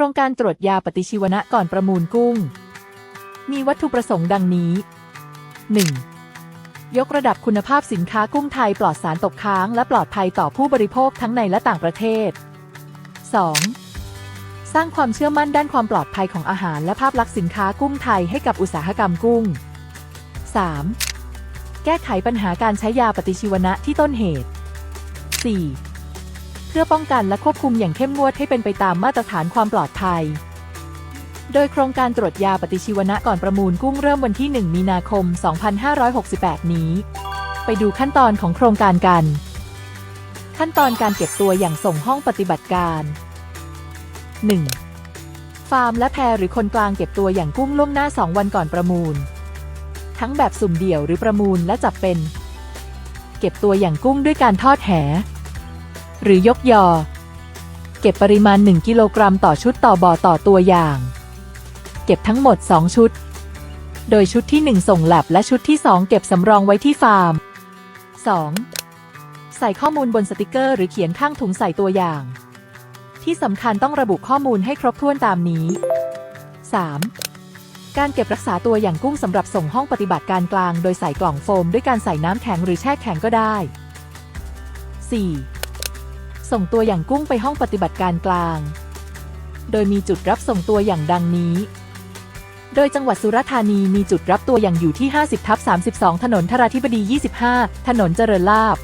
ครงการตรวจยาปฏิชีวนะก่อนประมูลกุ้ง มีวัตถุประสงค์ดังนี้ 1. ยกระดับคุณภาพสินค้ากุ้งไทยปลอดสารตกค้าง และปลอดภัยต่อผู้บริโภคทั้งในและต่างประเทศ 2. สร้างความเชื่อมั่นด้านความปลอดภัยของอาหารและภาพลักษณ์สินค้ากุ้งไทยให้กับอุตสาหกรรมกุ้ง 3. แก้ไขปัญหาการใช้ยาปฏิชีวนะที่ต้นเหตุ 4. เพื่อป้องกันและควบคุมอย่างเข้มงวดให้เป็นไปตามมาตรฐานความปลอดภัย โดยโครงการตรวจยาปฏิชีวนะก่อนประมูลกุ้งเริ่มวันที่ 1 มีนาคม 2568 นี้ ไปดูขั้นตอนของโครงการกัน ขั้นตอนการเก็บตัวอย่างส่งห้องปฏิบัติการ 1. ฟาร์มและแพรหรือคนกลางเก็บตัวอย่างกุ้งล่วงหน้า 2 วันก่อนประมูล ทั้งแบบสุ่มเดี่ยวหรือประมูลและจับเป็น เก็บตัวอย่างกุ้งด้วยการทอดแห หรือยกยอ เก็บปริมาณ 1 กิโลกรัมต่อชุดต่อบ่อต่อตัวอย่าง เก็บทั้งหมด 2 ชุด โดยชุดที่ 1 ส่งแลบและชุดที่ 2 เก็บสำรองไว้ที่ฟาร์ม 2. ใส่ข้อมูลบนสติกเกอร์หรือเขียนข้างถุงใส่ตัวอย่าง ที่สำคัญต้องระบุข้อมูลให้ครบถ้วนตามนี้ 3. การเก็บรักษาตัวอย่างกุ้งสำหรับส่งห้องปฏิบัติการกลาง โดยใส่กล่องโฟมด้วยการใส่น้ำแข็งหรือแช่แข็งก็ได้ 4. ส่งตัวอย่างกุ้งไปห้องปฏิบัติการกลาง โดยมีจุดรับส่งตัวอย่างดังนี้ โดยจังหวัดสุราษฎร์ธานีมีจุดรับตัวอย่างอยู่ที่ 50ทับ32 ถนนธราธิบดี 25 ถนนเจริญลาบ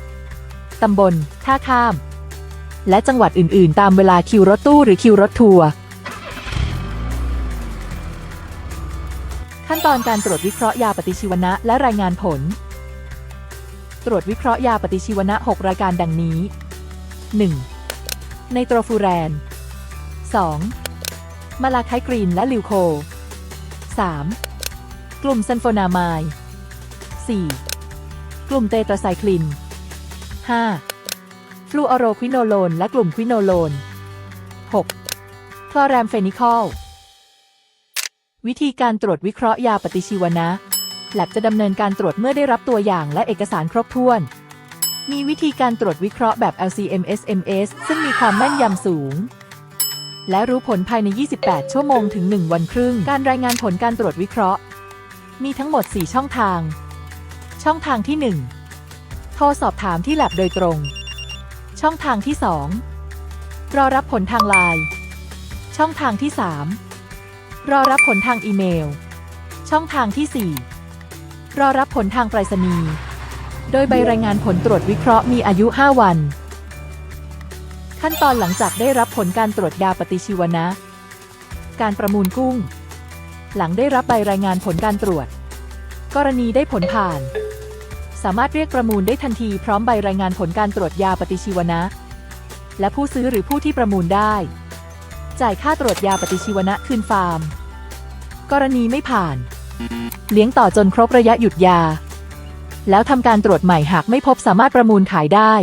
ตำบล ท่าข้าม และจังหวัดอื่น ๆ ตามเวลาคิวรถตู้หรือคิวรถทัวร์ขั้นตอนการตรวจวิเคราะห์ยาปฏิชีวนะและรายงานผล ตรวจวิเคราะห์ยาปฏิชีวนะ 6 รายการดังนี้ 1. ไนโตรฟูแรน 2. มาลาไคกรีนและลิวโค 3. กลุ่มซันโฟนามาย 4. กลุ่มเตตราไซคลิน 5. ฟลูออโรควิโนโลนและกลุ่มควิโนโลน 6. คลอแรมเฟนิคอล วิธีการตรวจวิเคราะห์ยาปฏิชีวนะ แลบจะดำเนินการตรวจเมื่อได้รับตัวอย่างและเอกสารครบถ้วน มีวิธีการตรวจวิเคราะห์แบบ LCMS-MS ซึ่งมีความแม่นยำสูง และรู้ผลภายใน 28 ชั่วโมงถึง 1 วันครึ่ง การรายงานผลการตรวจวิเคราะห์ มีทั้งหมด 4 ช่องทาง ช่องทางที่ 1 โทรสอบถามที่แลบโดยตรง ช่องทางที่ 2 รอรับผลทางไลน์ช่องทางที่ 3 รอรับผลทางอีเมล ช่องทางที่ 4 รอรับผลทางไปรษณีย์ โดยใบรายงานผลตรวจวิเคราะห์มีอายุ 5 วัน ขั้นตอนหลังจากได้รับผลการตรวจยาปฏิชีวนะ การประมูลกุ้ง หลังได้รับใบรายงานผลการตรวจ กรณีได้ผลผ่าน สามารถเรียกประมูลได้ทันทีพร้อมใบรายงานผลการตรวจยาปฏิชีวนะ และผู้ซื้อหรือผู้ที่ประมูลได้ จ่ายค่าตรวจยาปฏิชีวนะคืนฟาร์ม กรณีไม่ผ่าน เลี้ยงต่อจนครบระยะหยุดยา แล้วทำการตรวจใหม่หากไม่พบสามารถประมูลขายได้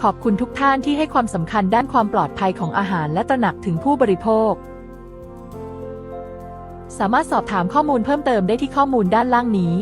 ขอบคุณทุกท่านที่ให้ความสำคัญด้านความปลอดภัยของอาหารและตระหนักถึงผู้บริโภค สามารถสอบถามข้อมูลเพิ่มเติมได้ที่ข้อมูลด้านล่างนี้